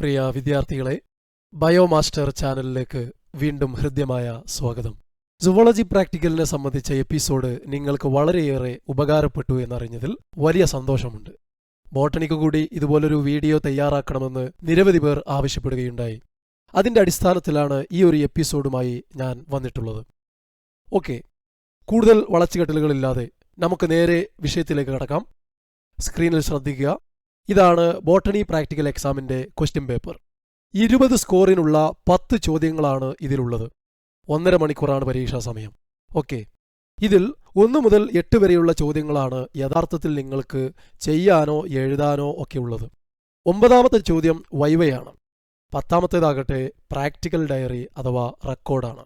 പ്രിയ വിദ്യാർത്ഥികളെ ബയോമാസ്റ്റർ ചാനലിലേക്ക് വീണ്ടും ഹൃദ്യമായ സ്വാഗതം. സുവോളജി പ്രാക്ടിക്കലിനെ സംബന്ധിച്ച എപ്പിസോഡ് നിങ്ങൾക്ക് വളരെയേറെ ഉപകാരപ്പെട്ടു എന്നറിഞ്ഞതിൽ വലിയ സന്തോഷമുണ്ട്. ബോട്ടണിക്ക് കൂടി ഇതുപോലൊരു വീഡിയോ തയ്യാറാക്കണമെന്ന് നിരവധി പേർ ആവശ്യപ്പെടുകയുണ്ടായി. അതിന്റെ അടിസ്ഥാനത്തിലാണ് ഈ ഒരു എപ്പിസോഡുമായി ഞാൻ വന്നിട്ടുള്ളത്. ഓക്കെ കൂടുതൽ വളച്ചുകെട്ടലുകളില്ലാതെ നമുക്ക് നേരെ വിഷയത്തിലേക്ക് കടക്കാം. സ്ക്രീനിൽ ശ്രദ്ധിക്കുക. ഇതാണ് ബോട്ടണി പ്രാക്ടിക്കൽ എക്സാമിന്റെ ക്വസ്റ്റ്യൻ പേപ്പർ ഇരുപത് സ്കോറിനുള്ള പത്ത് ചോദ്യങ്ങളാണ് ഇതിലുള്ളത്. ഒന്നര മണിക്കൂറാണ് പരീക്ഷാ സമയം. ഓക്കെ. ഇതിൽ ഒന്ന് മുതൽ എട്ട് വരെയുള്ള ചോദ്യങ്ങളാണ് യഥാർത്ഥത്തിൽ നിങ്ങൾക്ക് ചെയ്യാനോ എഴുതാനോ ഒക്കെ ഉള്ളത്. ഒമ്പതാമത്തെ ചോദ്യം വൈവയാണ്. പത്താമത്തേതാകട്ടെ പ്രാക്ടിക്കൽ ഡയറി അഥവാ റെക്കോർഡാണ്.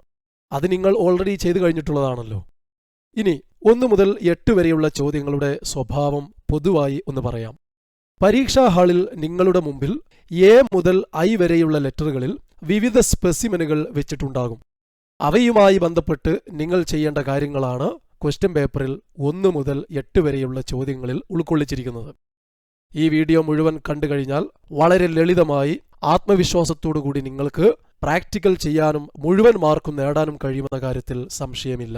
അത് നിങ്ങൾ ഓൾറെഡി ചെയ്തു കഴിഞ്ഞിട്ടുള്ളതാണല്ലോ. ഇനി ഒന്ന് മുതൽ എട്ട് വരെയുള്ള ചോദ്യങ്ങളുടെ സ്വഭാവം പൊതുവായി ഒന്ന് പറയാം. പരീക്ഷാ ഹാളിൽ നിങ്ങളുടെ മുമ്പിൽ എ മുതൽ ഐ വരെയുള്ള ലെറ്ററുകളിൽ വിവിധ സ്പെസിമെനുകൾ വെച്ചിട്ടുണ്ടാകും. അവയുമായി ബന്ധപ്പെട്ട് നിങ്ങൾ ചെയ്യേണ്ട കാര്യങ്ങളാണ് ക്വസ്റ്റ്യൻ പേപ്പറിൽ ഒന്ന് മുതൽ എട്ട് വരെയുള്ള ചോദ്യങ്ങളിൽ ഉൾക്കൊള്ളിച്ചിരിക്കുന്നത്. ഈ വീഡിയോ മുഴുവൻ കണ്ടു കഴിഞ്ഞാൽ വളരെ ലളിതമായി ആത്മവിശ്വാസത്തോടുകൂടി നിങ്ങൾക്ക് പ്രാക്ടിക്കൽ ചെയ്യാനും മുഴുവൻ മാർക്കും നേടാനും കഴിയുമെന്ന കാര്യത്തിൽ സംശയമില്ല.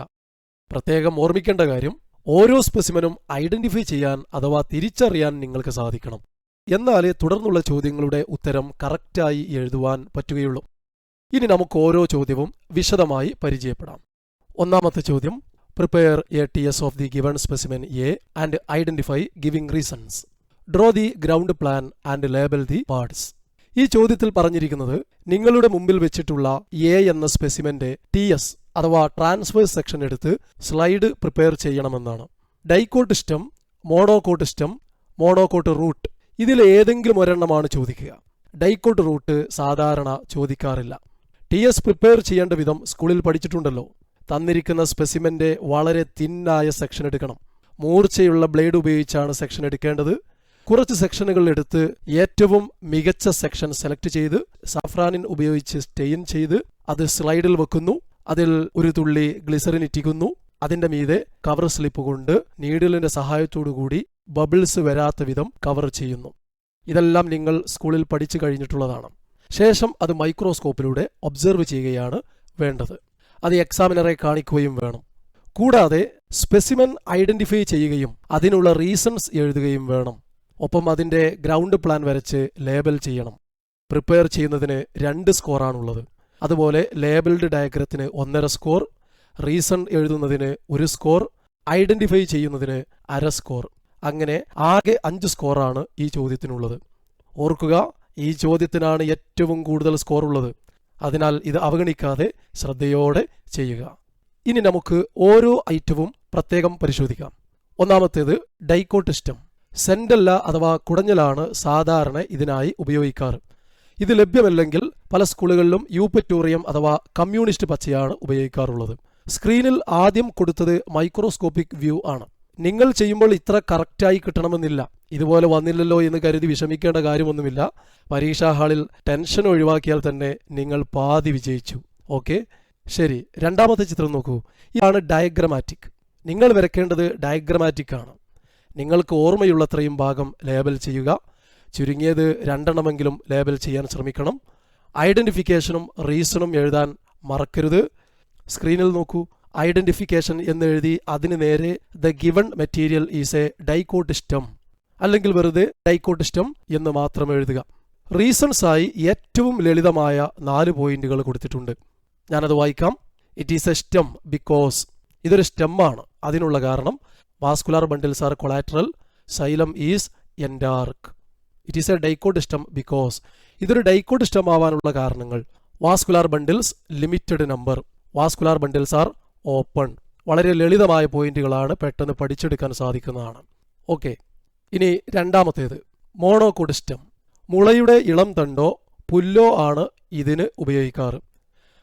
പ്രത്യേകം ഓർമ്മിക്കേണ്ട കാര്യം ഓരോ സ്പെസിമനും ഐഡന്റിഫൈ ചെയ്യാൻ അഥവാ തിരിച്ചറിയാൻ നിങ്ങൾക്ക് സാധിക്കണം. എന്നാലേ തുടർന്നുള്ള ചോദ്യങ്ങളുടെ ഉത്തരം കറക്റ്റായി എഴുതുവാൻ പറ്റുകയുള്ളൂ. ഇനി നമുക്ക് ഓരോ ചോദ്യവും വിശദമായി പരിചയപ്പെടാം. ഒന്നാമത്തെ ചോദ്യം prepare A T S of the given specimen A and identify giving reasons draw the ground plan and label the parts ഈ ചോദ്യത്തിൽ പറഞ്ഞിരിക്കുന്നത് നിങ്ങളുടെ മുമ്പിൽ വെച്ചിട്ടുള്ള എ എന്ന സ്പെസിമെന്റെ ടി എസ് അഥവാ ട്രാൻസ്വേഴ്സ് സെക്ഷൻ എടുത്ത് സ്ലൈഡ് പ്രിപ്പയർ ചെയ്യണമെന്നാണ്. Dicot stem monocot stem monocot root ഇതിൽ ഏതെങ്കിലും ഒരെണ്ണമാണ് ചോദിക്കുക. ഡൈക്കോട്ട് റൂട്ട് സാധാരണ ചോദിക്കാറില്ല. ടി എസ് പ്രിപ്പയർ ചെയ്യേണ്ട വിധം സ്കൂളിൽ പഠിച്ചിട്ടുണ്ടല്ലോ. തന്നിരിക്കുന്ന സ്പെസിമെന്റെ വളരെ തിന്നായ സെക്ഷൻ എടുക്കണം. മൂർച്ചയുള്ള ബ്ലേഡ് ഉപയോഗിച്ചാണ് സെക്ഷൻ എടുക്കേണ്ടത്. കുറച്ച് സെക്ഷനുകൾ എടുത്ത് ഏറ്റവും മികച്ച സെക്ഷൻ സെലക്ട് ചെയ്ത് സാഫ്രാനിൻ ഉപയോഗിച്ച് സ്റ്റെയിൻ ചെയ്ത് അത് സ്ലൈഡിൽ വെക്കുന്നു. അതിൽ ഒരു തുള്ളി ഗ്ലിസറിൻ ഇറ്റിക്കുന്നു. അതിന്റെ മീതെ കവർ സ്ലിപ്പ് കൊണ്ട് നീഡിലിന്റെ സഹായത്തോടുകൂടി ബബിൾസ് വരാത്ത വിധം കവർ ചെയ്യുന്നു. ഇതെല്ലാം നിങ്ങൾ സ്കൂളിൽ പഠിച്ചു കഴിഞ്ഞിട്ടുള്ളതാണ്. ശേഷം അത് മൈക്രോസ്കോപ്പിലൂടെ ഒബ്സർവ് ചെയ്യുകയാണ് വേണ്ടത്. അത് എക്സാമിനറെ കാണിക്കുകയും വേണം. കൂടാതെ സ്പെസിമൻ ഐഡന്റിഫൈ ചെയ്യുകയും അതിനുള്ള റീസൺസ് എഴുതുകയും വേണം. ഒപ്പം അതിന്റെ ഗ്രൗണ്ട് പ്ലാൻ വരച്ച് ലേബൽ ചെയ്യണം. പ്രിപ്പയർ ചെയ്യുന്നതിന് രണ്ട് സ്കോറാണുള്ളത് അതുപോലെ ലേബിൾഡ് ഡയഗ്രത്തിന് ഒന്നര സ്കോർ റീസൺ എഴുതുന്നതിന് ഒരു സ്കോർ ഐഡന്റിഫൈ ചെയ്യുന്നതിന് അര സ്കോർ അങ്ങനെ ആകെ അഞ്ച് സ്കോറാണ് ഈ ചോദ്യത്തിനുള്ളത്. ഓർക്കുക ഈ ചോദ്യത്തിനാണ് ഏറ്റവും കൂടുതൽ സ്കോർ ഉള്ളത്. അതിനാൽ ഇത് അവഗണിക്കാതെ ശ്രദ്ധയോടെ ചെയ്യുക. ഇനി നമുക്ക് ഓരോ ഐറ്റവും പ്രത്യേകം പരിശോധിക്കാം. ഒന്നാമത്തേത് ഡൈക്കോട്ടിസ്റ്റം സെൻഡല്ല അഥവാ കുടഞ്ഞലാണ് സാധാരണ ഇതിനായി ഉപയോഗിക്കാറ്. ഇത് ലഭ്യമല്ലെങ്കിൽ പല സ്കൂളുകളിലും യൂപ്പറ്റോറിയം അഥവാ കമ്മ്യൂണിസ്റ്റ് പച്ചയാണ് ഉപയോഗിക്കാറുള്ളത്. സ്ക്രീനിൽ ആദ്യം കൊടുത്തത് മൈക്രോസ്കോപ്പിക് വ്യൂ ആണ്. നിങ്ങൾ ചെയ്യുമ്പോൾ ഇത്ര കറക്റ്റായി കിട്ടണമെന്നില്ല. ഇതുപോലെ വന്നില്ലല്ലോ എന്ന് കരുതി വിഷമിക്കേണ്ട കാര്യമൊന്നുമില്ല. പരീക്ഷാ ഹാളിൽ ടെൻഷൻ ഒഴിവാക്കിയാൽ തന്നെ നിങ്ങൾ പാതി വിജയിച്ചു. ഓക്കെ? ശരി രണ്ടാമത്തെ ചിത്രം നോക്കൂ. ഇതാണ് ഡയഗ്രമാറ്റിക്. നിങ്ങൾ വരയ്ക്കേണ്ടത് ഡയഗ്രമാറ്റിക് ആണ്. നിങ്ങൾക്ക് ഓർമ്മയുള്ളത്രയും ഭാഗം ലേബൽ ചെയ്യുക. ചുരുങ്ങിയത് രണ്ടെണ്ണമെങ്കിലും ലേബൽ ചെയ്യാൻ ശ്രമിക്കണം. ഐഡന്റിഫിക്കേഷനും റീസണും എഴുതാൻ മറക്കരുത്. സ്ക്രീനിൽ നോക്കൂ. ഐഡന്റിഫിക്കേഷൻ എന്ന് എഴുതി അതിന് നേരെ the given material is a dicot stem അല്ലെങ്കിൽ വെറുതെ ഡൈക്കോട്ടിസ്റ്റം എന്ന് മാത്രം എഴുതുക. റീസൺസ് ആയി ഏറ്റവും ലളിതമായ നാല് പോയിന്റുകൾ കൊടുത്തിട്ടുണ്ട്. ഞാനത് വായിക്കാം. It is a stem because ഇതൊരു സ്റ്റെമ്മാണ് അതിനുള്ള കാരണം vascular bundles are collateral xylem is endarch it is a dicot stem because ഇതൊരു ഡൈക്കോട്ടിസ്റ്റം ആവാനുള്ള കാരണങ്ങൾ. Vascular bundles limited number vascular bundles are open വളരെ ലളിതമായ പോയിന്റുകളാണ് പെട്ടെന്ന് പഠിച്ചെടുക്കാൻ സാധിക്കുന്നതാണ്. ഓക്കെ ഇനി രണ്ടാമത്തേത്. മോണോകോഡിസ്റ്റം മുളയുടെ ഇളം തണ്ടോ പുല്ലോ ആണ് ഇതിന് ഉപയോഗിക്കാറ്.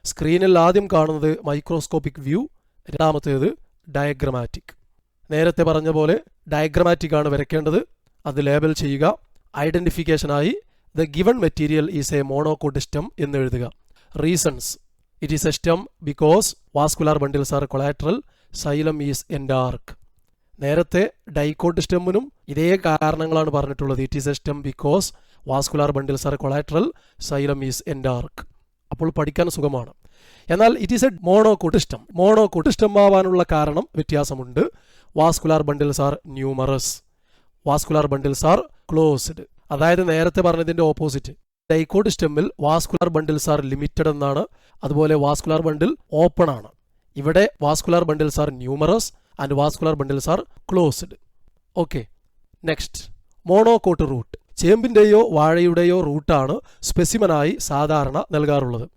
സ്ക്രീനിൽ ആദ്യം കാണുന്നത് മൈക്രോസ്കോപ്പിക് വ്യൂ രണ്ടാമത്തേത് ഡയഗ്രമാറ്റിക് നേരത്തെ പറഞ്ഞ പോലെ ഡയഗ്രമാറ്റിക് ആണ് വരയ്ക്കേണ്ടത്. അത് ലേബൽ ചെയ്യുക. ഐഡന്റിഫിക്കേഷനായി the given material is a monocot stem എന്ന് എഴുതുക. Reasons it is a stem because vascular bundles are collateral xylem is endarch നേരത്തെ ഡൈക്കോട്ട് സ്റ്റെമ്മിനും ഇതേ കാരണങ്ങളാണ് പറഞ്ഞിട്ടുള്ളത്. It is a stem because vascular bundles are collateral xylem is endarch അപ്പോൾ പഠിക്കാൻ സുഖമാണ്. എന്നാൽ it is a monocot stem monocot stem ആവാനുള്ള കാരണം വ്യത്യാസമുണ്ട്. Vascular bundles are numerous vascular bundles are closed അതായത് നേരത്തെ പറഞ്ഞതിന്റെ opposite dicot സ്റ്റെമ്മിൽ vascular bundles are limited എന്നാണ്. അതുപോലെ വാസ്കുലാർ ബണ്ടിൽ ഓപ്പൺ ആണ്. ഇവിടെ vascular bundles are numerous and vascular bundles are closed okay next monocot root ചേമ്പിന്റെയോ വാഴയുടെയോ റൂട്ടാണ് സ്പെസിമനായി സാധാരണ നൽകാറുള്ളത്.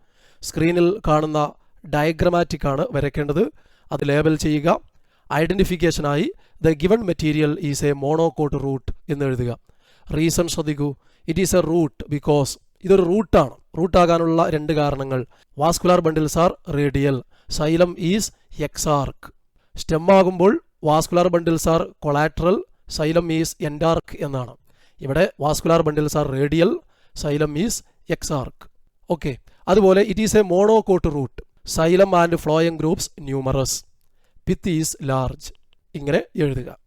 സ്ക്രീനിൽ കാണുന്ന ഡയഗ്രമാറ്റിക് ആണ് വരയ്ക്കേണ്ടത്. അത് ലേബൽ ചെയ്യുക. ഐഡന്റിഫിക്കേഷനായി the given material is a monocot root എന്ന് എഴുതുക. റീസൺ ശ്രദ്ധിക്കൂ. It is a root because ഇതൊരു റൂട്ടാണ്. റൂട്ടാകാനുള്ള രണ്ട് കാരണങ്ങൾ. Vascular bundles are radial. Xylem is exarch stem ആകുമ്പോൾ vascular bundles are collateral xylem is endarch എന്നാണ്. ഇവിടെ vascular bundles are radial xylem is exarch okay അതുപോലെ it is a monocot root xylem and phloem groups numerous. Pith is large ഇങ്ങനെ എഴുതുക.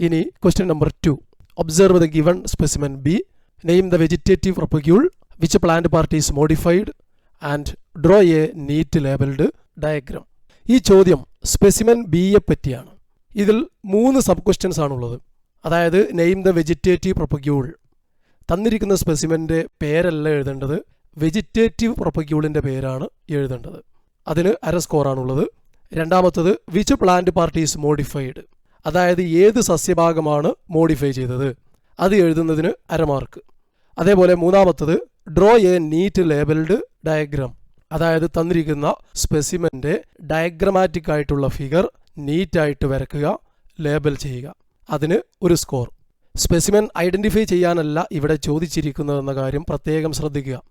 ഇനി question number two observe the given specimen B name the vegetative propagule which plant part is modified and draw a neat labelled diagram ഈ ചോദ്യം specimen ബിയെ പറ്റിയാണ്. ഇതിൽ മൂന്ന് sub questions ആണുള്ളത്. അതായത് നെയിം ദ വെജിറ്റേറ്റീവ് പ്രൊപ്പഗ്യൂൾ തന്നിരിക്കുന്ന സ്പെസിമെന്റെ പേരല്ല എഴുതേണ്ടത്. വെജിറ്റേറ്റീവ് പ്രൊപ്പഗ്യൂളിന്റെ പേരാണ് എഴുതേണ്ടത്. അതിന് അര സ്കോറാണുള്ളത് രണ്ടാമത്തത് which plant part is modified അതായത് ഏത് സസ്യഭാഗമാണ് മോഡിഫൈ ചെയ്തത്? അത് എഴുതുന്നതിന് അരമാർക്ക് അതേപോലെ മൂന്നാമത്തത് draw a neat labelled diagram അതായത് തന്നിരിക്കുന്ന സ്പെസിമെന്റെ ഡയഗ്രമാറ്റിക് ആയിട്ടുള്ള ഫിഗർ നീറ്റായിട്ട് വരക്കുക ലേബൽ ചെയ്യുക. അതിന് ഒരു സ്കോർ സ്പെസിമെൻ ഐഡന്റിഫൈ ചെയ്യാനല്ല ഇവിടെ ചോദിച്ചിരിക്കുന്നതെന്ന കാര്യം പ്രത്യേകം ശ്രദ്ധിക്കുക.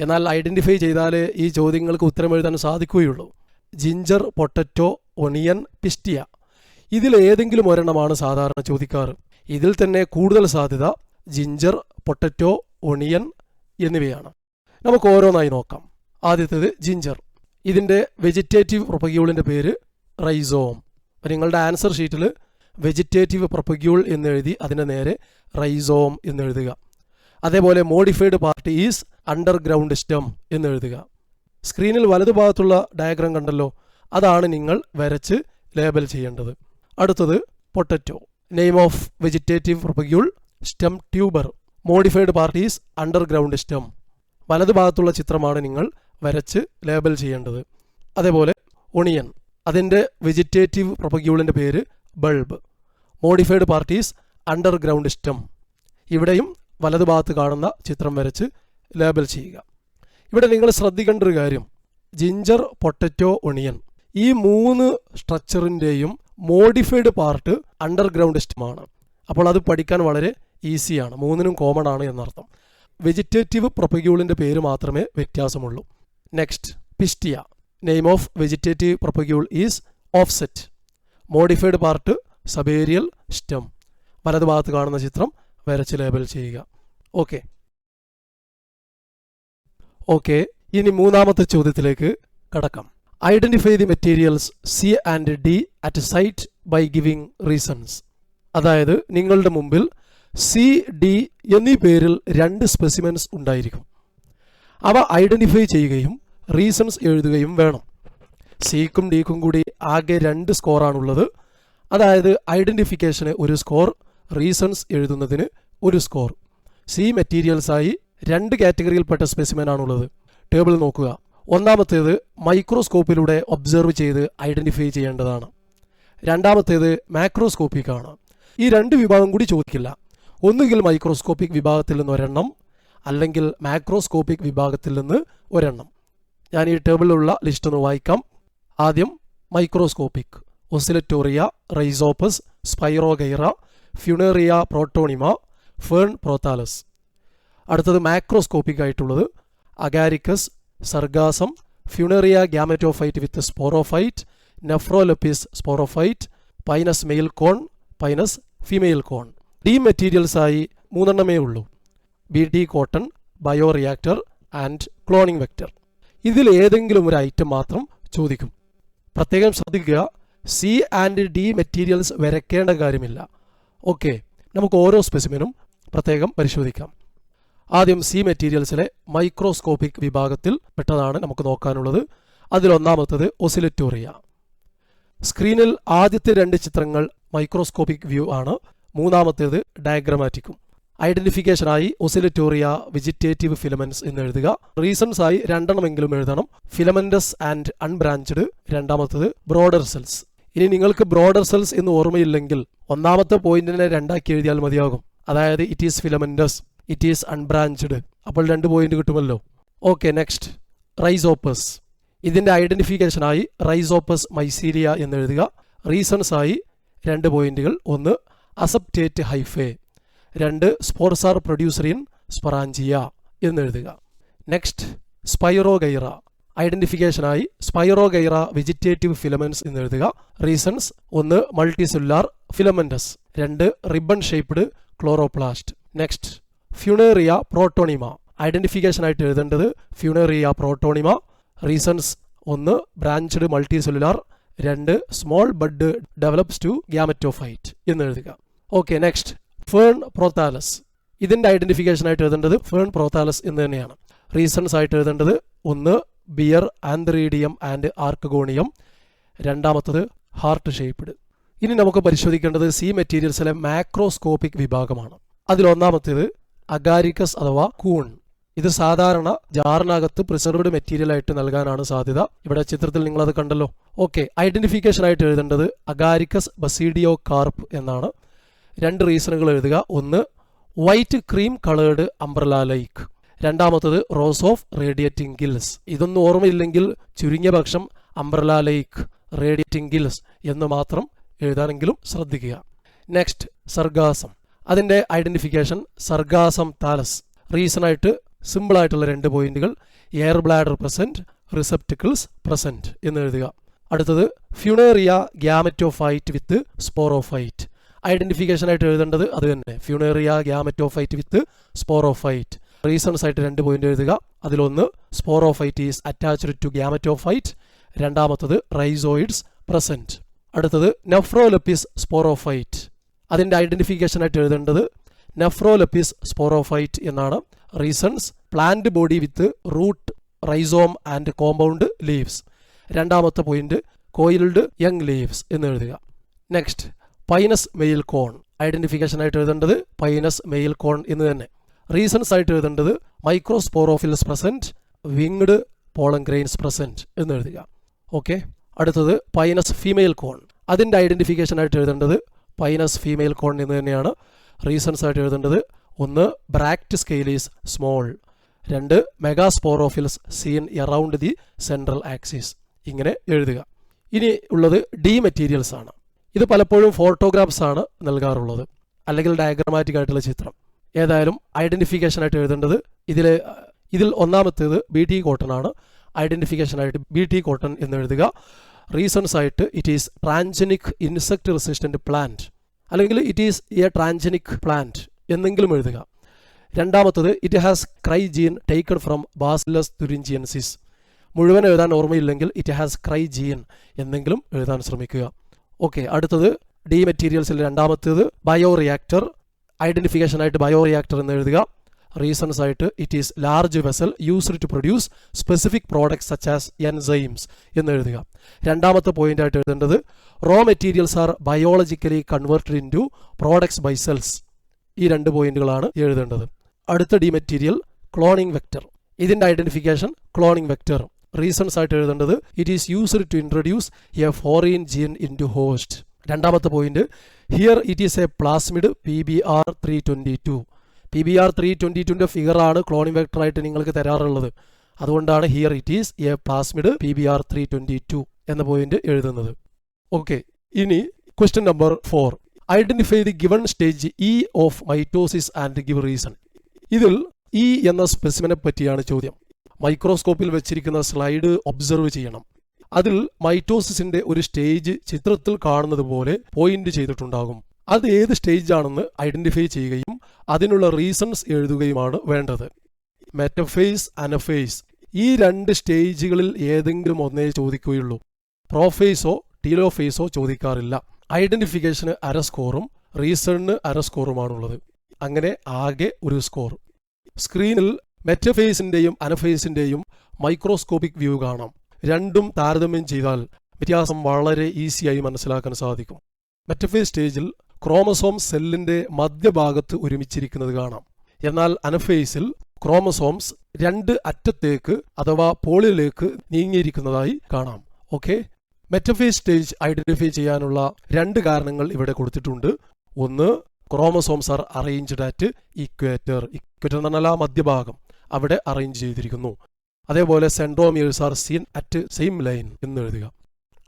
എന്നാൽ ഐഡന്റിഫൈ ചെയ്താലേ ഈ ചോദ്യങ്ങൾക്ക് ഉത്തരം എഴുതാൻ സാധിക്കുകയുള്ളൂ. ജിഞ്ചർ പൊട്ടറ്റോ ഒണിയൻ പിസ്റ്റിയ ഇതിൽ ഏതെങ്കിലും ഒരെണ്ണമാണ് സാധാരണ ചോദിക്കാറ്. ഇതിൽ തന്നെ കൂടുതൽ സാധ്യത ജിഞ്ചർ പൊട്ടറ്റോ ഒണിയൻ എന്നിവയാണ്. നമുക്ക് ഓരോന്നായി നോക്കാം. ആദ്യത്തേത് ജിഞ്ചർ. ഇതിന്റെ വെജിറ്റേറ്റീവ് പ്രൊപ്പഗ്യൂളിന്റെ പേര് റൈസോം. നിങ്ങളുടെ ആൻസർ ഷീറ്റിൽ വെജിറ്റേറ്റീവ് പ്രൊപ്പഗ്യൂൾ എന്നെഴുതി അതിന്റെ നേരെ റൈസോം എന്നെഴുതുക അതേപോലെ modified part is underground stem എന്നെഴുതുക സ്ക്രീനിൽ വലതുഭാഗത്തുള്ള ഡയഗ്രാം കണ്ടല്ലോ അതാണ് നിങ്ങൾ വരച്ച് ലേബൽ ചെയ്യേണ്ടത്. അടുത്തത് potato. Name of vegetative propagule stem tuber modified part is underground stem വലതുഭാഗത്തുള്ള ചിത്രമാണ് നിങ്ങൾ വരച്ച് ലേബൽ ചെയ്യേണ്ടത്. അതേപോലെ ഒണിയൻ. അതിന്റെ വെജിറ്റേറ്റീവ് പ്രൊപ്പഗ്യൂളിന്റെ പേര് bulb modified part is underground stem ഇവിടെയും വലതുഭാഗത്ത് കാണുന്ന ചിത്രം വരച്ച് ലേബൽ ചെയ്യുക. ഇവിടെ നിങ്ങൾ ശ്രദ്ധിക്കേണ്ട ഒരു കാര്യം. ജിഞ്ചർ പൊട്ടറ്റോ ഒണിയൻ ഈ മൂന്ന് സ്ട്രക്ചറിന്റെയും മോഡിഫൈഡ് പാർട്ട് അണ്ടർഗ്രൗണ്ട് സ്റ്റമാണ്. അപ്പോൾ അത് പഠിക്കാൻ വളരെ ഈസിയാണ്. മൂന്നിനും കോമൺ ആണ് എന്നർത്ഥം. വെജിറ്റേറ്റീവ് പ്രൊപ്പഗ്യൂളിന്റെ പേര് മാത്രമേ വ്യത്യാസമുള്ളൂ. Next Pistia name of vegetative propagule is offset modified part subaerial stem വലതുഭാഗത്ത് കാണുന്ന ചിത്രം വരച്ച് ലേബൽ ചെയ്യുക. ഓക്കെ ഓക്കെ ഇനി മൂന്നാമത്തെ ചോദ്യത്തിലേക്ക് കടക്കാം. Identify the materials C and D at sight by giving reasons അതായത് നിങ്ങളുടെ മുമ്പിൽ സി ഡി എന്നീ പേരിൽ രണ്ട് സ്പെസിമെൻസ് ഉണ്ടായിരിക്കും. അവ ഐഡന്റിഫൈ ചെയ്യുകയും റീസൺസ് എഴുതുകയും വേണം. സിക്കും ഡിക്കും കൂടി ആകെ രണ്ട് സ്കോറാണുള്ളത് അതായത് ഐഡന്റിഫിക്കേഷന് ഒരു സ്കോർ റീസൺസ് എഴുതുന്നതിന് ഒരു സ്കോർ സി മെറ്റീരിയൽസായി രണ്ട് കാറ്റഗറിയിൽപ്പെട്ട സ്പെസിമെൻ ആണുള്ളത്. ടേബിൾ നോക്കുക. ഒന്നാമത്തേത് മൈക്രോസ്കോപ്പിലൂടെ ഒബ്സർവ് ചെയ്ത് ഐഡന്റിഫൈ ചെയ്യേണ്ടതാണ്. രണ്ടാമത്തേത് മാക്രോസ്കോപ്പിക് ആണ് ഈ രണ്ട് വിഭാഗം കൂടി ചോദിക്കില്ല. ഒന്നുകിൽ മൈക്രോസ്കോപ്പിക് വിഭാഗത്തിൽ നിന്ന് ഒരെണ്ണം അല്ലെങ്കിൽ മാക്രോസ്കോപ്പിക് വിഭാഗത്തിൽ നിന്ന് ഒരെണ്ണം. ഞാൻ ഈ ടേബിളിലുള്ള ലിസ്റ്റ് ഒന്ന് വായിക്കാം. ആദ്യം microscopic. Oscillatoria rhizopus spirogyra funaria protonema fern prothallus. അടുത്തത് മാക്രോസ്കോപ്പിക് ആയിട്ടുള്ളത് Agaricus Sargassum Funaria gametophyte with sporophyte Nephrolepis sporophyte Pinus male cone Pinus female cone D മെറ്റീരിയൽസായി മൂന്നെണ്ണമേ ഉള്ളൂ. B D cotton bioreactor and cloning vector ഇതിൽ ഏതെങ്കിലും ഒരു item മാത്രം ചോദിക്കും. പ്രത്യേകം ശ്രദ്ധിക്കുക സി ആൻഡ് ഡി മെറ്റീരിയൽസ് വരയ്ക്കേണ്ട കാര്യമില്ല. ഓക്കെ നമുക്ക് ഓരോ സ്പെസിമിനും പ്രത്യേകം പരിശോധിക്കാം. ആദ്യം സി മെറ്റീരിയൽസിലെ മൈക്രോസ്കോപ്പിക് വിഭാഗത്തിൽ പെട്ടതാണ് നമുക്ക് നോക്കാനുള്ളത്. അതിലൊന്നാമത്തത് ഒസിലറ്റോറിയ സ്ക്രീനിൽ ആദ്യത്തെ രണ്ട് ചിത്രങ്ങൾ മൈക്രോസ്കോപ്പിക് വ്യൂ ആണ്. മൂന്നാമത്തേത് ഡയഗ്രമാറ്റിക്കും ഐഡന്റിഫിക്കേഷനായി ഒസിലറ്റോറിയ വെജിറ്റേറ്റീവ് ഫിലമെന്റ്സ് എന്ന് എഴുതുക. റീസൺസ് ആയി രണ്ടെണ്ണമെങ്കിലും എഴുതണം. ഫിലമെന്റസ് ആൻഡ് അൺബ്രാഞ്ചഡ് രണ്ടാമത്തത് ബ്രോഡർ സെൽസ് ഇനി നിങ്ങൾക്ക് ബ്രോഡർ സെൽസ് എന്ന് ഓർമ്മയില്ലെങ്കിൽ ഒന്നാമത്തെ പോയിന്റിനെ രണ്ടാക്കി എഴുതിയാൽ മതിയാകും. അതായത് it is filamentous it is unbranched അപ്പോൾ രണ്ട് പോയിന്റ് കിട്ടുമല്ലോ. ഓക്കെ നെക്സ്റ്റ് റൈസോപ്പസ് ഇതിന്റെ ഐഡന്റിഫിക്കേഷനായി റൈസോപ്പസ് മൈസീരിയ റീസൺസ് ആയി രണ്ട് പോയിന്റുകൾ ഒന്ന് അസപ്റ്റേറ്റ് ഹൈഫേ രണ്ട് സ്പോർസാർ പ്രൊഡ്യൂസർ ഇൻ സ്പറാഞ്ചിയ എന്ന് എഴുതുക. നെക്സ്റ്റ് സ്പൈറോഗൈറ ഐഡന്റിഫിക്കേഷനായി സ്പൈറോഗൈറ വെജിറ്റേറ്റീവ് ഫിലമെന്റ്സ് എന്ന് എഴുതുക. റീസൺസ് ഒന്ന് മൾട്ടിസെല്ലാർ ഫിലമെന്റസ് രണ്ട് ribbon shaped chloroplast next Funaria protonema identification ആയിട്ട് എഴുതേണ്ടത് ഫ്യൂണേറിയ പ്രോട്ടോണിമ റീസൺസ് ഒന്ന് ബ്രാഞ്ച്ഡ് മൾട്ടിസെല്ലുലാർ രണ്ട് small bud develops to gametophyte എന്ന് എഴുതുക. ഓക്കെ നെക്സ്റ്റ് ഫേൺ പ്രോത്താലസ് ഇതിന്റെ ഐഡന്റിഫിക്കേഷൻ ആയിട്ട് എഴുതേണ്ടത് ഫേൺ പ്രോത്താലസ് എന്ന് തന്നെയാണ്. റീസൺസ് ആയിട്ട് എഴുതേണ്ടത് ഒന്ന് ബിയർ ആന്ത്രീഡിയം ആൻഡ് ആർക്കഗോണിയം രണ്ടാമത്തത് ഹാർട്ട് ഷേപ്പ്ഡ് ഇനി നമുക്ക് പരിശോധിക്കേണ്ടത് സി മെറ്റീരിയൽസിലെ മാക്രോസ്കോപ്പിക് വിഭാഗമാണ്. അതിലൊന്നാമത്തേത് അഗാരിക്കസ് അഥവാ കൂൺ. ഇത് സാധാരണ ജാറിനകത്ത് പ്രിസർവ്ഡ് മെറ്റീരിയൽ ആയിട്ട് നൽകാനാണ് സാധ്യത. ഇവിടെ ചിത്രത്തിൽ നിങ്ങൾ അത് കണ്ടല്ലോ. ഓക്കെ ഐഡന്റിഫിക്കേഷൻ ആയിട്ട് എഴുതേണ്ടത് അഗാരിക്കസ് ബസീഡിയോ കാർപ്പ് എന്നാണ്. രണ്ട് റീസണുകൾ എഴുതുക. ഒന്ന് white cream coloured umbrella like രണ്ടാമത്തത് റോസ് ഓഫ് റേഡിയേറ്റിംഗ് ഗിൽസ് ഇതൊന്നും ഓർമ്മയില്ലെങ്കിൽ ചുരുങ്ങിയ പക്ഷം അംബ്രല ലൈക്ക് റേഡിയേറ്റിംഗ് ഗിൽസ് എന്ന് മാത്രം എഴുതാനെങ്കിലും ശ്രദ്ധിക്കുക. Next sargassum. അതിന്റെ ഐഡന്റിഫിക്കേഷൻ സർഗാസം താലസ്. റീസൺ ആയിട്ട് സിമ്പിൾ ആയിട്ടുള്ള രണ്ട് പോയിന്റുകൾ air bladder present receptacles present എന്ന് എഴുതുക. അടുത്തത് funaria gametophyte with sporophyte identification ആയിട്ട് എഴുതേണ്ടത് അത് തന്നെ. Funaria gametophyte with sporophyte reasons ആയിട്ട് രണ്ട് പോയിന്റ് എഴുതുക. അതിലൊന്ന് sporophyte is attached to gametophyte രണ്ടാമത്തത് റൈസോയിഡ്സ് പ്രസന്റ് അടുത്തത് നെഫ്രോലപ്പിസ് സ്പോറോഫൈറ്റ് അതിന്റെ ഐഡന്റിഫിക്കേഷൻ ആയിട്ട് എഴുതേണ്ടത് നെഫ്രോലെപ്പിസ് സ്പോറോഫൈറ്റ് എന്നാണ്. Reasons plant body with root rhizome and compound leaves രണ്ടാമത്തെ പോയിന്റ് കോയിൽഡ് യങ് ലീവ്സ് എന്ന് എഴുതുക. Next pinus male cone identification ആയിട്ട് എഴുതേണ്ടത് പൈനസ് മെയിൽ കോൺ എന്ന് തന്നെ. റീസൺസ് ആയിട്ട് എഴുതേണ്ടത് microsporophylls present winged pollen grains present എന്ന് എഴുതുക. ഓക്കെ അടുത്തത് പൈനസ് ഫീമെയിൽ കോൺ അതിന്റെ ഐഡന്റിഫിക്കേഷൻ ആയിട്ട് എഴുതേണ്ടത് പൈനസ് ഫീമെയിൽ കോൺ എന്ന് തന്നെയാണ് റീസൺസ് ആയിട്ട് എഴുതേണ്ടത്. ഒന്ന് ബ്രാക്ട് സ്കെയിലീസ് സ്മോൾ രണ്ട് megasporophylls seen around the central axis ഇങ്ങനെ എഴുതുക. ഇനി ഉള്ളത് ഡി മെറ്റീരിയൽസ് ആണ്. ഇത് പലപ്പോഴും ഫോട്ടോഗ്രാഫ്സ് ആണ് നൽകാറുള്ളത്. അല്ലെങ്കിൽ ഡയഗ്രമാറ്റിക് ആയിട്ടുള്ള ചിത്രം. ഏതായാലും ഐഡന്റിഫിക്കേഷൻ ആയിട്ട് എഴുതേണ്ടത് ഇതിൽ ഇതിൽ ഒന്നാമത്തേത് ബി ടി കോട്ടൺ ആണ്. ഐഡന്റിഫിക്കേഷൻ ആയിട്ട് ബി ടി കോട്ടൺ എന്ന് എഴുതുക. റീസൺസ് ആയിട്ട് it is transgenic insect resistant plant അല്ലെങ്കിൽ it is a transgenic plant എന്നെങ്കിലും എഴുതുക. രണ്ടാമത്തത് it has cry gene taken from bacillus thuringiensis മുഴുവൻ എഴുതാൻ ഓർമ്മയില്ലെങ്കിൽ ഇറ്റ് ഹാസ് ക്രൈ ജീൻ എന്നെങ്കിലും എഴുതാൻ ശ്രമിക്കുക. ഓക്കെ അടുത്തത് ഡി മെറ്റീരിയൽസിൽ രണ്ടാമത്തേത് ബയോ റിയാക്ടർ ബയോറിയാക്ടർ ആയിട്ട് ബയോ റിയാക്ടർ എന്ന് എഴുതുക. റീസൺസ് ആയിട്ട് it is large vessel used to produce specific products such as enzymes എന്ന് എഴുതുക. രണ്ടാമത്തെ പോയിന്റ് ആയിട്ട് എഴുതേണ്ടത് raw materials are biologically converted into products by cells ഈ രണ്ട് പോയിന്റുകളാണ് എഴുതേണ്ടത്. അടുത്ത ഡി മെറ്റീരിയൽ ക്ലോണിംഗ് വെക്ടർ ഇതിന്റെ ഐഡന്റിഫിക്കേഷൻ ക്ലോണിംഗ് വെക്ടർ റീസൺസ് ആയിട്ട് എഴുതേണ്ടത് it is used to introduce a foreign gene into host രണ്ടാമത്തെ point here it is a plasmid P B R three twenty two P B R three twenty ടുന്റെ ഫിഗറാണ് cloning വെക്ടറായിട്ട് നിങ്ങൾക്ക് തരാറുള്ളത്. അതുകൊണ്ടാണ് here it is a plasmid P B R three twenty two എന്ന point എഴുതുന്നത്. Okay ഇനി question number four identify the given stage E of mitosis and give reason ഇതിൽ E എന്ന സ്പെസിമിനെ പറ്റിയാണ് ചോദ്യം. മൈക്രോസ്കോപ്പിൽ വെച്ചിരിക്കുന്ന സ്ലൈഡ് ഒബ്സർവ് ചെയ്യണം. അതിൽ മൈറ്റോസിസിന്റെ ഒരു സ്റ്റേജ് ചിത്രത്തിൽ കാണുന്നത് പോലെ പോയിന്റ് ചെയ്തിട്ടുണ്ടാകും. അത് ഏത് സ്റ്റേജാണെന്ന് ഐഡന്റിഫൈ ചെയ്യുകയും അതിനുള്ള റീസൺസ് എഴുതുകയുമാണ് വേണ്ടത്. മെറ്റഫേസ് അനഫേസ് ഈ രണ്ട് സ്റ്റേജുകളിൽ ഏതെങ്കിലും ഒന്നേ ചോദിക്കുകയുള്ളൂ. പ്രോഫേസോ ടീലോഫേസോ ചോദിക്കാറില്ല. ഐഡന്റിഫിക്കേഷന് അര സ്കോറും റീസണിന് അര സ്കോറുമാണുള്ളത് അങ്ങനെ ആകെ ഒരു സ്കോർ സ്ക്രീനിൽ മെറ്റഫേസിന്റെയും അനഫേസിന്റെയും മൈക്രോസ്കോപ്പിക് വ്യൂ കാണാം. രണ്ടും താരതമ്യം ചെയ്താൽ വ്യത്യാസം വളരെ ഈസിയായി മനസ്സിലാക്കാൻ സാധിക്കും. മെറ്റഫേസ് സ്റ്റേജിൽ ക്രോമസോം സെല്ലിന്റെ മധ്യഭാഗത്ത് ഒരുമിച്ചിരിക്കുന്നത് കാണാം. എന്നാൽ അനഫേസിൽ ക്രോമസോംസ് രണ്ട് അറ്റത്തേക്ക് അഥവാ പോളിലേക്ക് നീങ്ങിയിരിക്കുന്നതായി കാണാം. ഓക്കെ? മെറ്റഫേസ് സ്റ്റേജ് ഐഡന്റിഫൈ ചെയ്യാനുള്ള രണ്ട് കാരണങ്ങൾ ഇവിടെ കൊടുത്തിട്ടുണ്ട്. ഒന്ന് chromosomes are arranged at equator. Equator എന്ന് പറഞ്ഞാൽ ആ മധ്യഭാഗം അവിടെ അറേഞ്ച് ചെയ്തിരിക്കുന്നു. അതേപോലെ centromeres are seen at same line എന്ന് എഴുതുക.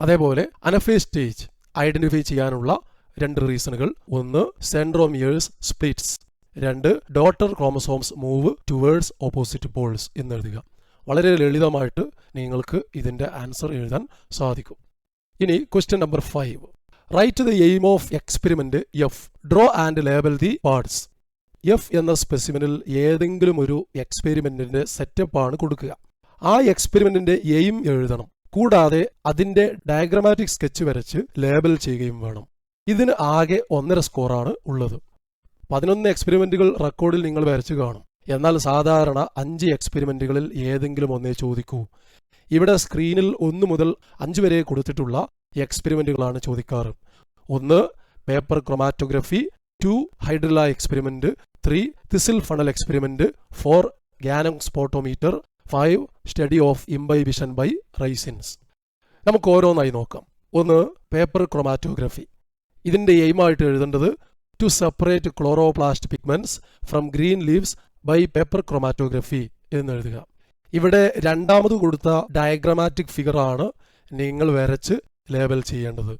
അതേപോലെ അനഫേസ് സ്റ്റേജ് ഐഡന്റിഫൈ ചെയ്യാനുള്ള രണ്ട് റീസണുകൾ ഒന്ന് സെൻട്രോമിയേഴ്സ് സ്പ്ലിറ്റ്സ് രണ്ട് daughter chromosomes move towards opposite poles എന്ന് എഴുതുക. വളരെ ലളിതമായിട്ട് നിങ്ങൾക്ക് ഇതിന്റെ ആൻസർ എഴുതാൻ സാധിക്കും. ഇനി question number five write the aim of experiment F draw and label the parts F എന്ന സ്പെസിമിനിൽ ഏതെങ്കിലും ഒരു എക്സ്പെരിമെന്റിന്റെ സെറ്റപ്പാണ് കൊടുക്കുക. ആ എക്സ്പെരിമെന്റിന്റെ എയിം എഴുതണം. കൂടാതെ അതിന്റെ ഡയഗ്രമാറ്റിക് സ്കെച്ച് വരച്ച് ലേബൽ ചെയ്യുകയും വേണം. ഇതിന് ആകെ ഒന്നര സ്കോറാണ് ഉള്ളത്. പതിനൊന്ന് എക്സ്പെരിമെന്റുകൾ റെക്കോർഡിൽ നിങ്ങൾ വരച്ചു കാണും. എന്നാൽ സാധാരണ അഞ്ച് എക്സ്പെരിമെന്റുകളിൽ ഏതെങ്കിലും ഒന്നേ ചോദിക്കൂ. ഇവിടെ സ്ക്രീനിൽ ഒന്ന് മുതൽ അഞ്ച് വരെ കൊടുത്തിട്ടുള്ള എക്സ്പെരിമെന്റുകളാണ് ചോദിക്കാറ്. ഒന്ന് paper chromatography two Hydrilla experiment three thistle funnel experiment four Ganong potometer five study of imbibition by raisins നമുക്ക് ഓരോന്നായി നോക്കാം. ഒന്ന് പേപ്പർ ക്രൊമാറ്റോഗ്രഫി ഇതിന്റെ എയിമായിട്ട് എഴുതേണ്ടത് to separate chloroplast pigments from green leaves by paper chromatography എന്ന് എഴുതുക. ഇവിടെ രണ്ടാമത് കൊടുത്ത ഡയഗ്രമാറ്റിക് ഫിഗറാണ് നിങ്ങൾ വരച്ച് ലേബൽ ചെയ്യേണ്ടത്.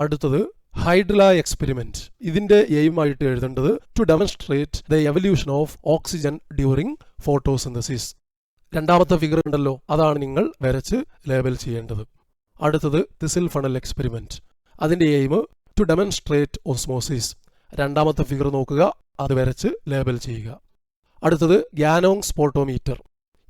അടുത്തത് ഹൈഡ്രല എക്സ്പെരിമെന്റ് ഇതിന്റെ എയിമായിട്ട് എഴുതേണ്ടത് to demonstrate the evolution of oxygen during photosynthesis രണ്ടാമത്തെ ഫിഗർ ഉണ്ടല്ലോ അതാണ് നിങ്ങൾ വരച്ച് ലേബൽ ചെയ്യേണ്ടത്. അടുത്തത് തിസിൽ ഫണൽ എക്സ്പെരിമെന്റ് അതിന്റെ എയിം ടു ഡെമോൺസ്ട്രേറ്റ് ഓസ്മോസിസ് രണ്ടാമത്തെ ഫിഗർ നോക്കുക അത് വരച്ച് ലേബൽ ചെയ്യുക. അടുത്തത് ഗ്യാനോങ് സ്പോട്ടോമീറ്റർ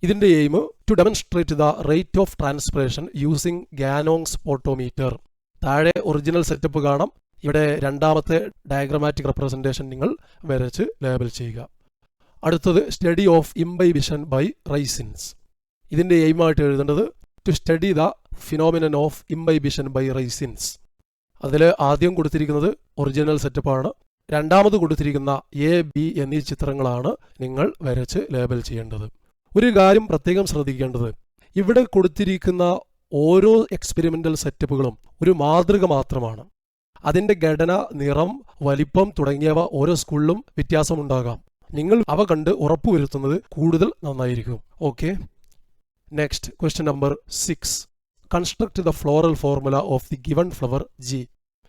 ഇതിന്റെ aim to demonstrate the rate of transpiration using Ganong potometer താഴെ ഒറിജിനൽ സെറ്റപ്പ് കാണാം. ഇവിടെ രണ്ടാമത്തെ ഡയഗ്രമാറ്റിക് റെപ്രസെന്റേഷൻ നിങ്ങൾ വരച്ച് ലേബൽ ചെയ്യുക. അടുത്തത് study of imbibition by raisins ഇതിന്റെ എയിമായിട്ട് എഴുതേണ്ടത് to study the phenomenon of imbibition by raisins അതിൽ ആദ്യം കൊടുത്തിരിക്കുന്നത് ഒറിജിനൽ സെറ്റപ്പാണ് രണ്ടാമത് കൊടുത്തിരിക്കുന്ന എ ബി എന്നീ ചിത്രങ്ങളാണ് നിങ്ങൾ വരച്ച് ലേബൽ ചെയ്യേണ്ടത്. ഒരു കാര്യം പ്രത്യേകം ശ്രദ്ധിക്കേണ്ടത്. ഇവിടെ കൊടുത്തിരിക്കുന്ന ഓരോ എക്സ്പെരിമെന്റൽ സെറ്റപ്പുകളും ഒരു മാതൃക മാത്രമാണ്. അതിന്റെ ഘടന നിറം വലിപ്പം തുടങ്ങിയവ ഓരോ സ്കൂളിലും വ്യത്യാസമുണ്ടാകാം. നിങ്ങൾ അവ കണ്ട് ഉറപ്പുവരുത്തുന്നത് കൂടുതൽ നന്നായിരിക്കും. Okay next question number six construct the floral formula of the given flower G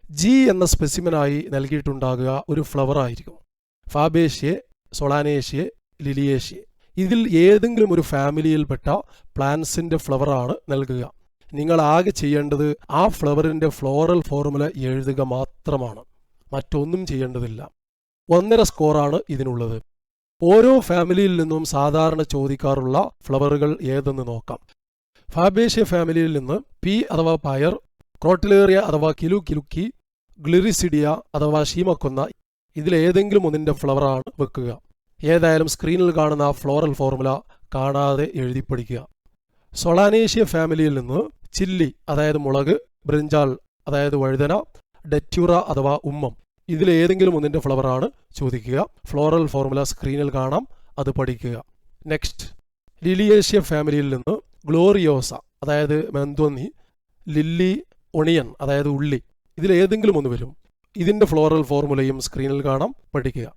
G എന്ന സ്പെസിമനായി നൽകിയിട്ടുണ്ടാകുക ഒരു ഫ്ലവർ ആയിരിക്കും. ഫാബേഷ്യയെ സൊളാനേഷ്യയെ ലിലിയേഷ്യയെ ഇതിൽ ഏതെങ്കിലും ഒരു ഫാമിലിയിൽപ്പെട്ട പ്ലാന്റ്സിന്റെ ഫ്ലവറാണ് നൽകുക. നിങ്ങൾ ആകെ ചെയ്യേണ്ടത് ആ ഫ്ലവറിന്റെ ഫ്ലോറൽ ഫോർമുല എഴുതുക മാത്രമാണ്. മറ്റൊന്നും ചെയ്യേണ്ടതില്ല. ഒന്നര സ്കോറാണ് ഇതിനുള്ളത്. ഓരോ ഫാമിലിയിൽ നിന്നും സാധാരണ ചോദിക്കാറുള്ള ഫ്ലവറുകൾ ഏതെന്ന് നോക്കാം. ഫാബേഷ്യ ഫാമിലിയിൽ നിന്ന് പി അഥവാ പയർ ക്രോട്ടിലേറിയ അഥവാ കിലു കിലുക്കി ഗ്ലിറിസിഡിയ അഥവാ ഷീമക്കൊന്ന ഇതിലേതെങ്കിലും ഒന്നിന്റെ ഫ്ലവറാണ് വെക്കുക. ഏതായാലും സ്ക്രീനിൽ കാണുന്ന ഫ്ലോറൽ ഫോർമുല കാണാതെ എഴുതി പഠിക്കുക. സൊളാനേഷ്യ ഫാമിലിയിൽ നിന്ന് ചില്ലി അതായത് മുളക് ബ്രിഞ്ചാൾ അതായത് വഴുതന ഡെറ്റ്യൂറ അഥവാ ഉമ്മം ഇതിലേതെങ്കിലും ഒന്നിന്റെ ഫ്ലവറാണ് ചോദിക്കുക. ഫ്ലോറൽ ഫോർമുല സ്ക്രീനിൽ കാണാം അത് പഠിക്കുക. നെക്സ്റ്റ് ലിലിയേഷ്യ ഫാമിലിയിൽ നിന്ന് ഗ്ലോറിയോസ അതായത് മെന്തോന്നി ലില്ലി ഒണിയൻ അതായത് ഉള്ളി ഇതിലേതെങ്കിലും ഒന്ന് വരും. ഇതിന്റെ ഫ്ലോറൽ ഫോർമുലയും സ്ക്രീനിൽ കാണാം. പഠിക്കുക.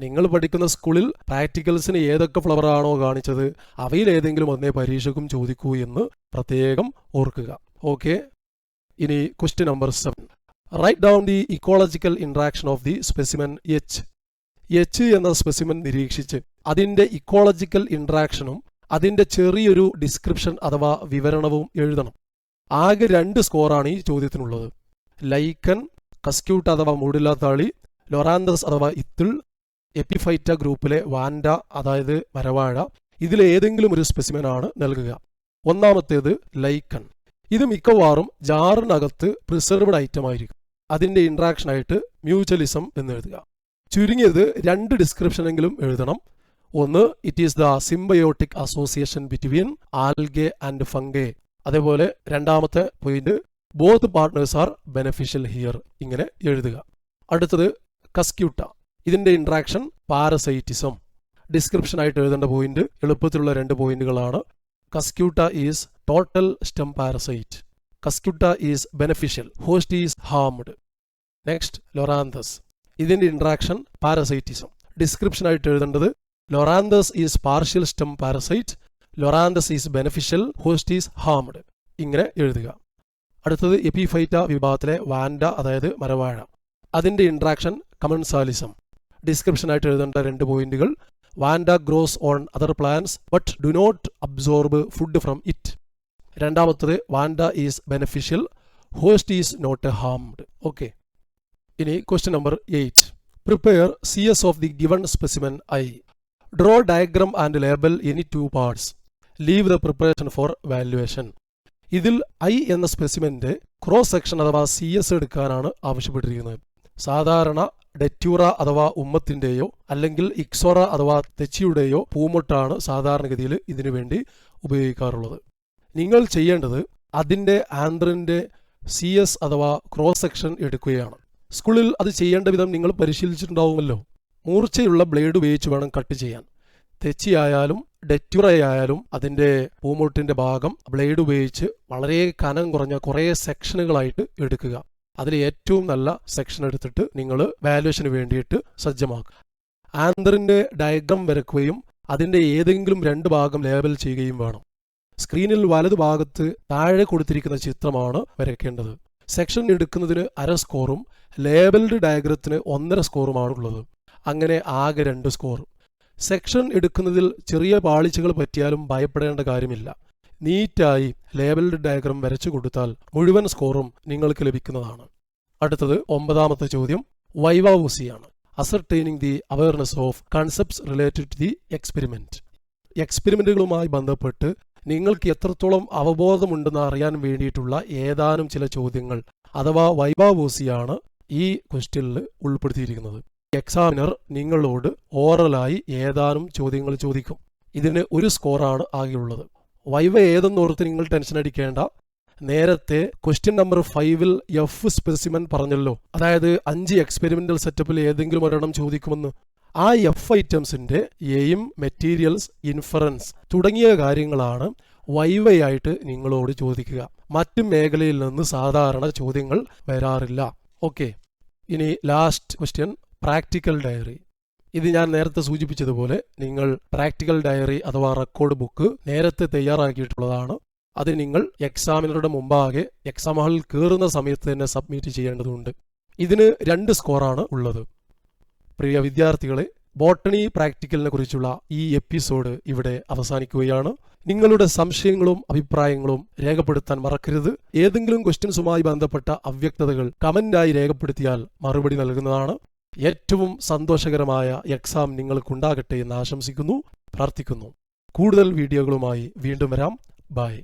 നിങ്ങൾ പഠിക്കുന്ന സ്കൂളിൽ പ്രാക്ടിക്കൽസിന് ഏതൊക്കെ ഫ്ലവറാണോ കാണിച്ചത് അവയിൽ ഏതെങ്കിലും ഒന്നേ പരീക്ഷക്കും ചോദിക്കൂ എന്ന് പ്രത്യേകം ഓർക്കുക. ഓക്കെ? ഇനി question number seven write down the ecological interaction of the specimen H H എന്ന സ്പെസിമൻ നിരീക്ഷിച്ച് അതിന്റെ ഇക്കോളജിക്കൽ ഇൻട്രാക്ഷനും അതിന്റെ ചെറിയൊരു ഡിസ്ക്രിപ്ഷൻ അഥവാ വിവരണവും എഴുതണം. ആകെ രണ്ട് സ്കോറാണ് ഈ ചോദ്യത്തിനുള്ളത്. ലൈക്കൻ കസ്ക്യൂട്ട് അഥവാ മൂടില്ലാത്താളി ലൊറാന്തസ് അഥവാ ഇത്തിൾ എപ്പിഫൈറ്റ ഗ്രൂപ്പിലെ വാൻഡ അതായത് മരവാഴ ഇതിലേതെങ്കിലും ഒരു സ്പെസിമൻ ആണ് നൽകുക. ഒന്നാമത്തേത് ലൈക്കൺ. ഇത് മിക്കവാറും ജാറിനകത്ത് പ്രിസർവ്ഡ് ഐറ്റം ആയിരിക്കും. അതിന്റെ ഇൻട്രാക്ഷൻ ആയിട്ട് മ്യൂച്വലിസം എന്ന് എഴുതുക. ചുരുങ്ങിയത് രണ്ട് ഡിസ്ക്രിപ്ഷനെങ്കിലും എഴുതണം. ഒന്ന് it is the symbiotic association between algae and fungi അതേപോലെ രണ്ടാമത്തെ point both partners are beneficial here ഇങ്ങനെ എഴുതുക. അടുത്തത് കസ്ക്യൂട്ട ഇതിന്റെ ഇൻട്രാക്ഷൻ പാരസൈറ്റിസം ഡിസ്ക്രിപ്ഷൻ ആയിട്ട് എഴുതേണ്ട പോയിന്റ് എളുപ്പത്തിലുള്ള രണ്ട് പോയിന്റുകളാണ് Cuscuta is total stem parasite Cuscuta is beneficial host is harmed next Loranthus ഇതിന്റെ ഇൻട്രാക്ഷൻ പാരസൈറ്റിസം ഡിസ്ക്രിപ്ഷൻ ആയിട്ട് എഴുതേണ്ടത് Loranthus is partial stem parasite Loranthus is beneficial host is harmed ഇങ്ങനെ എഴുതുക. അടുത്തത് എപ്പിഫൈറ്റ വിഭാഗത്തിലെ വാൻഡ അതായത് മരവാഴ. അതിന്റെ ഇൻട്രാക്ഷൻ കമൻസാലിസം ഡിസ്ക്രിപ്ഷൻ ആയിട്ട് എഴുതേണ്ട രണ്ട് പോയിന്റുകൾ Vanda grows on other plants but do not absorb food from it രണ്ടാമത്തത് Vanda is beneficial host is not harmed okay ഇനി question number eight prepare C S of the given specimen I draw diagram and label any two parts leave the preparation for valuation ഇതിൽ I എന്ന സ്പെസിമെന്റെ cross section അഥവാ C S എടുക്കാനാണ് ആവശ്യപ്പെട്ടിരിക്കുന്നത്. സാധാരണ ഡെറ്റ്യൂറ അഥവാ ഉമ്മത്തിന്റെയോ അല്ലെങ്കിൽ ഇക്സോറ അഥവാ തെച്ചിയുടെയോ പൂമൊട്ടാണ് സാധാരണഗതിയിൽ ഇതിനു വേണ്ടി ഉപയോഗിക്കാറുള്ളത്. നിങ്ങൾ ചെയ്യേണ്ടത് അതിന്റെ ആന്ത്രിന്റെ സി എസ് അഥവാ ക്രോസ് സെക്ഷൻ എടുക്കുകയാണ്. സ്കൂളിൽ അത് ചെയ്യേണ്ട വിധം നിങ്ങൾ പരിശീലിച്ചിട്ടുണ്ടാവുമല്ലോ. മൂർച്ചയുള്ള ബ്ലേഡ് ഉപയോഗിച്ച് വേണം കട്ട് ചെയ്യാൻ. തെച്ചിയായാലും ഡെറ്റുറയായാലും അതിന്റെ പൂമൊട്ടിന്റെ ഭാഗം ബ്ലേഡ് ഉപയോഗിച്ച് വളരെ കനം കുറഞ്ഞ കുറേ സെക്ഷനുകളായിട്ട് എടുക്കുക. അതിൽ ഏറ്റവും നല്ല സെക്ഷൻ എടുത്തിട്ട് നിങ്ങൾ വാല്യുവേഷന് വേണ്ടിയിട്ട് സജ്ജമാക്കുക. ആന്തറിന്റെ ഡയഗ്രാം വരക്കുകയും അതിന്റെ ഏതെങ്കിലും രണ്ട് ഭാഗം ലേബൽ ചെയ്യുകയും വേണം. സ്ക്രീനിൽ വലതു ഭാഗത്ത് താഴെ കൊടുത്തിരിക്കുന്ന ചിത്രമാണ് വരയ്ക്കേണ്ടത്. സെക്ഷൻ എടുക്കുന്നതിന് അര സ്കോറും ലേബൽഡ് ഡയഗ്രത്തിന് ഒന്നര സ്കോറുമാണ് ഉള്ളത്. അങ്ങനെ ആകെ രണ്ട് സ്കോർ സെക്ഷൻ എടുക്കുന്നതിൽ ചെറിയ പാളിച്ചകൾ പറ്റിയാലും ഭയപ്പെടേണ്ട കാര്യമില്ല. നീറ്റായി ലേബൽഡ് ഡയഗ്രം വരച്ചു കൊടുത്താൽ മുഴുവൻ സ്കോറും നിങ്ങൾക്ക് ലഭിക്കുന്നതാണ്. അടുത്തത് ഒമ്പതാമത്തെ ചോദ്യം. വൈവാവൂസിയാണ് ascertaining the awareness of concepts related to the experiment എക്സ്പെരിമെന്റുകളുമായി ബന്ധപ്പെട്ട് നിങ്ങൾക്ക് എത്രത്തോളം അവബോധമുണ്ടെന്ന് അറിയാൻ വേണ്ടിയിട്ടുള്ള ഏതാനും ചില ചോദ്യങ്ങൾ അഥവാ വൈവാവൂസിയാണ് ഈ ക്വസ്റ്റ്യനിൽ ഉൾപ്പെടുത്തിയിരിക്കുന്നത്. എക്സാമിനർ നിങ്ങളോട് ഓറലായി ഏതാനും ചോദ്യങ്ങൾ ചോദിക്കും. ഇതിന് ഒരു സ്കോറാണ് ആകെയുള്ളത്. വൈവ ഏതെന്നോർത്ത് നിങ്ങൾ ടെൻഷൻ അടിക്കേണ്ട. നേരത്തെ ക്വസ്റ്റ്യൻ നമ്പർ ഫൈവിൽ എഫ് സ്പെസിമൻ പറഞ്ഞല്ലോ. അതായത് അഞ്ച് എക്സ്പെരിമെന്റൽ സെറ്റപ്പിൽ ഏതെങ്കിലും ഒരെണ്ണം ചോദിക്കുമെന്ന്. ആ എഫ് ഐറ്റംസിന്റെ എയിം മെറ്റീരിയൽസ് ഇൻഫറൻസ് തുടങ്ങിയ കാര്യങ്ങളാണ് വൈവയായിട്ട് നിങ്ങളോട് ചോദിക്കുക. മറ്റു മേഖലയിൽ നിന്ന് സാധാരണ ചോദ്യങ്ങൾ വരാറില്ല. ഓക്കെ. ഇനി ലാസ്റ്റ് ക്വസ്റ്റ്യൻ. Practical diary. ഇത് ഞാൻ നേരത്തെ സൂചിപ്പിച്ചതുപോലെ നിങ്ങൾ പ്രാക്ടിക്കൽ ഡയറി അഥവാ റെക്കോർഡ് ബുക്ക് നേരത്തെ തയ്യാറാക്കിയിട്ടുള്ളതാണ്. അത് നിങ്ങൾ എക്സാമിനറുടെ മുമ്പാകെ എക്സാം ഹാളിൽ കയറുന്ന സമയത്ത് തന്നെ സബ്മിറ്റ് ചെയ്യേണ്ടതുണ്ട്. ഇതിന് രണ്ട് സ്കോറാണ് ഉള്ളത്. പ്രിയ വിദ്യാർത്ഥികളെ ബോട്ടണി പ്രാക്ടിക്കലിനെ കുറിച്ചുള്ള ഈ എപ്പിസോഡ് ഇവിടെ അവസാനിക്കുകയാണ്. നിങ്ങളുടെ സംശയങ്ങളും അഭിപ്രായങ്ങളും രേഖപ്പെടുത്താൻ മറക്കരുത്. ഏതെങ്കിലും ക്വസ്റ്റ്യൻസുമായി ബന്ധപ്പെട്ട അവ്യക്തതകൾ കമന്റായി രേഖപ്പെടുത്തിയാൽ മറുപടി നൽകുന്നതാണ്. ഏറ്റവും സന്തോഷകരമായ എക്സാം നിങ്ങൾക്കുണ്ടാകട്ടെ എന്ന് ആശംസിക്കുന്നു പ്രാർത്ഥിക്കുന്നു. കൂടുതൽ വീഡിയോകളുമായി വീണ്ടും വരാം. ബൈ